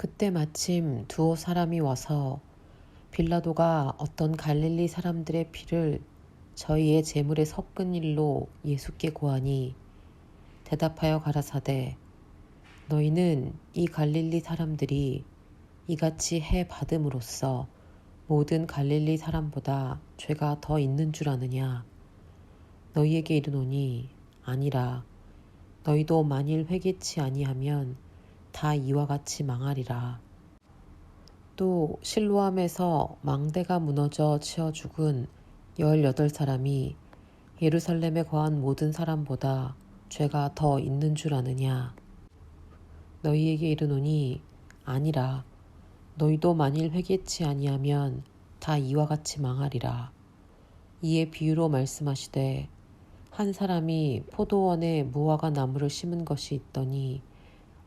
그때 마침 두어 사람이 와서 빌라도가 어떤 갈릴리 사람들의 피를 저희의 재물에 섞은 일로 예수께 고하니 대답하여 가라사대 너희는 이 갈릴리 사람들이 이같이 해 받음으로써 모든 갈릴리 사람보다 죄가 더 있는 줄 아느냐? 너희에게 이르노니 아니라 너희도 만일 회개치 아니하면 다 이와 같이 망하리라. 또 실로암에서 망대가 무너져 치어 죽은 열여덟 사람이 예루살렘에 거한 모든 사람보다 죄가 더 있는 줄 아느냐. 너희에게 이르노니 아니라 너희도 만일 회개치 아니하면 다 이와 같이 망하리라. 이에 비유로 말씀하시되 한 사람이 포도원에 무화과 나무를 심은 것이 있더니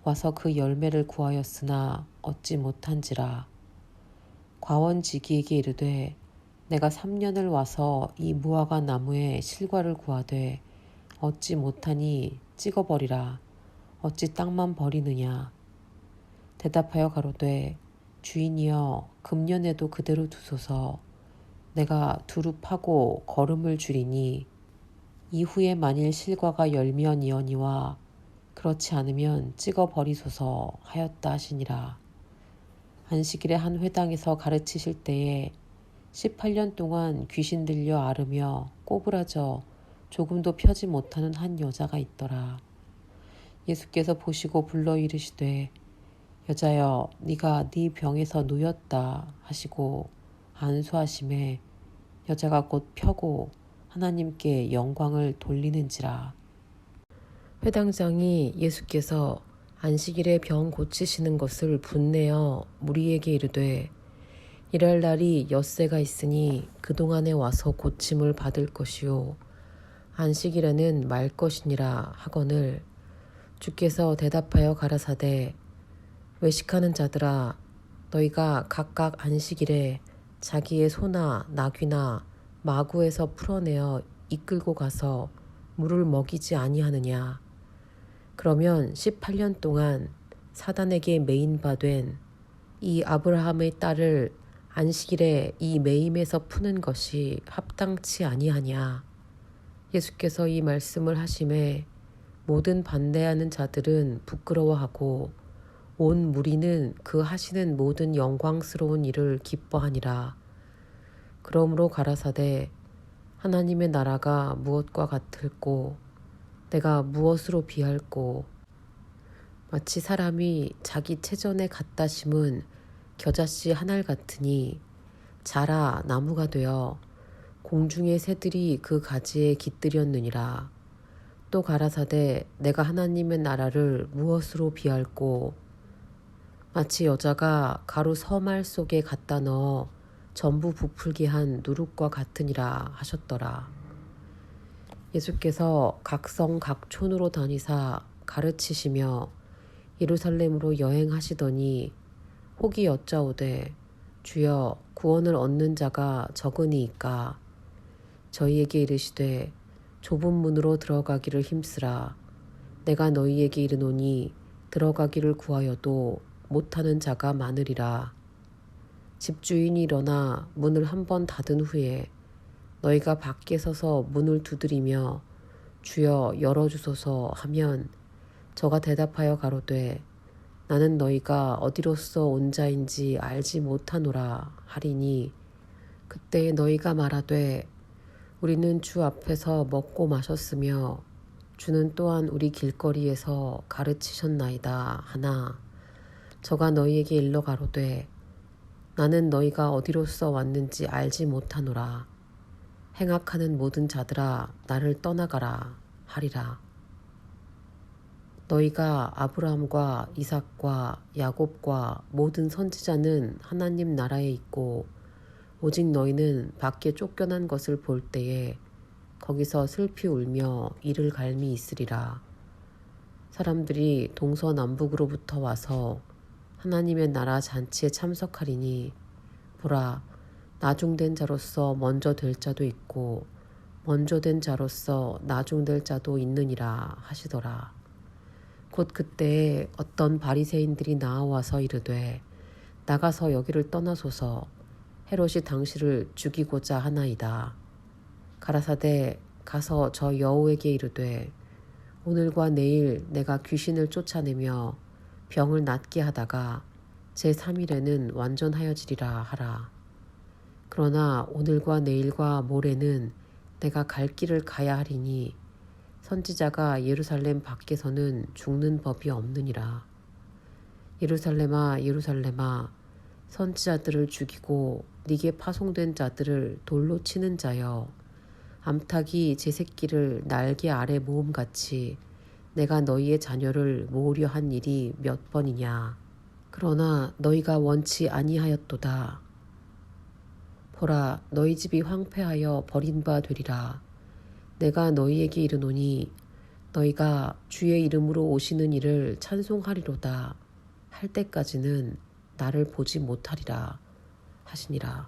와서 그 열매를 구하였으나 얻지 못한지라. 과원지기에게 이르되 내가 3년을 와서 이 무화과 나무에 실과를 구하되 얻지 못하니 찍어버리라. 어찌 땅만 버리느냐. 대답하여 가로되 주인이여 금년에도 그대로 두소서 내가 두루 파고 걸음을 줄이니 이후에 만일 실과가 열면 이언니와 그렇지 않으면 찍어 버리소서 하였다 하시니라. 안식일에 한 회당에서 가르치실 때에 18년 동안 귀신 들려 앓으며 꼬부라져 조금도 펴지 못하는 한 여자가 있더라. 예수께서 보시고 불러 이르시되 여자여 네가 네 병에서 놓였다 하시고 안수하심에 여자가 곧 펴고 하나님께 영광을 돌리는지라. 회당장이 예수께서 안식일에 병 고치시는 것을 분내어 무리에게 이르되 일할 날이 엿새가 있으니 그동안에 와서 고침을 받을 것이요. 안식일에는 말 것이니라 하거늘. 주께서 대답하여 가라사대 외식하는 자들아 너희가 각각 안식일에 자기의 소나 나귀나 마구에서 풀어내어 이끌고 가서 물을 먹이지 아니하느냐 그러면 18년 동안 사단에게 메인바 된 이 아브라함의 딸을 안식일에 이 매임에서 푸는 것이 합당치 아니하냐. 예수께서 이 말씀을 하심에 모든 반대하는 자들은 부끄러워하고 온 무리는 그 하시는 모든 영광스러운 일을 기뻐하니라. 그러므로 가라사대 하나님의 나라가 무엇과 같을꼬 내가 무엇으로 비할꼬? 마치 사람이 자기 체전에 갖다 심은 겨자씨 한알 같으니 자라 나무가 되어 공중의 새들이 그 가지에 깃들였느니라. 또 가라사대 내가 하나님의 나라를 무엇으로 비할꼬? 마치 여자가 가루 서말 속에 갖다 넣어 전부 부풀게 한 누룩과 같으니라 하셨더라. 예수께서 각성 각촌으로 다니사 가르치시며 예루살렘으로 여행하시더니 혹이 여짜오되 주여 구원을 얻는 자가 적으니이까? 저희에게 이르시되 좁은 문으로 들어가기를 힘쓰라. 내가 너희에게 이르노니 들어가기를 구하여도 못하는 자가 많으리라. 집주인이 일어나 문을 한 번 닫은 후에 너희가 밖에 서서 문을 두드리며 주여 열어주소서 하면 저가 대답하여 가로되 나는 너희가 어디로서 온 자인지 알지 못하노라 하리니 그때 너희가 말하되 우리는 주 앞에서 먹고 마셨으며 주는 또한 우리 길거리에서 가르치셨나이다 하나. 저가 너희에게 일러 가로되 나는 너희가 어디로서 왔는지 알지 못하노라 행악하는 모든 자들아 나를 떠나가라 하리라. 너희가 아브라함과 이삭과 야곱과 모든 선지자는 하나님 나라에 있고 오직 너희는 밖에 쫓겨난 것을 볼 때에 거기서 슬피 울며 이를 갈미 있으리라. 사람들이 동서남북으로부터 와서 하나님의 나라 잔치에 참석하리니 보라 나중된 자로서 먼저 될 자도 있고 먼저 된 자로서 나중될 자도 있느니라 하시더라. 곧 그때 어떤 바리새인들이 나와서 이르되 나가서 여기를 떠나소서 헤롯이 당신을 죽이고자 하나이다. 가라사대 가서 저 여우에게 이르되 오늘과 내일 내가 귀신을 쫓아내며 병을 낫게 하다가 제3일에는 완전하여지리라 하라. 그러나 오늘과 내일과 모레는 내가 갈 길을 가야 하리니 선지자가 예루살렘 밖에서는 죽는 법이 없느니라. 예루살렘아 예루살렘아 선지자들을 죽이고 네게 파송된 자들을 돌로 치는 자여 암탉이 제 새끼를 날개 아래 모음같이 내가 너희의 자녀를 모으려 한 일이 몇 번이냐 그러나 너희가 원치 아니하였도다 보라 너희 집이 황폐하여 버린 바 되리라. 내가 너희에게 이르노니 너희가 주의 이름으로 오시는 이를 찬송하리로다. 할 때까지는 나를 보지 못하리라 하시니라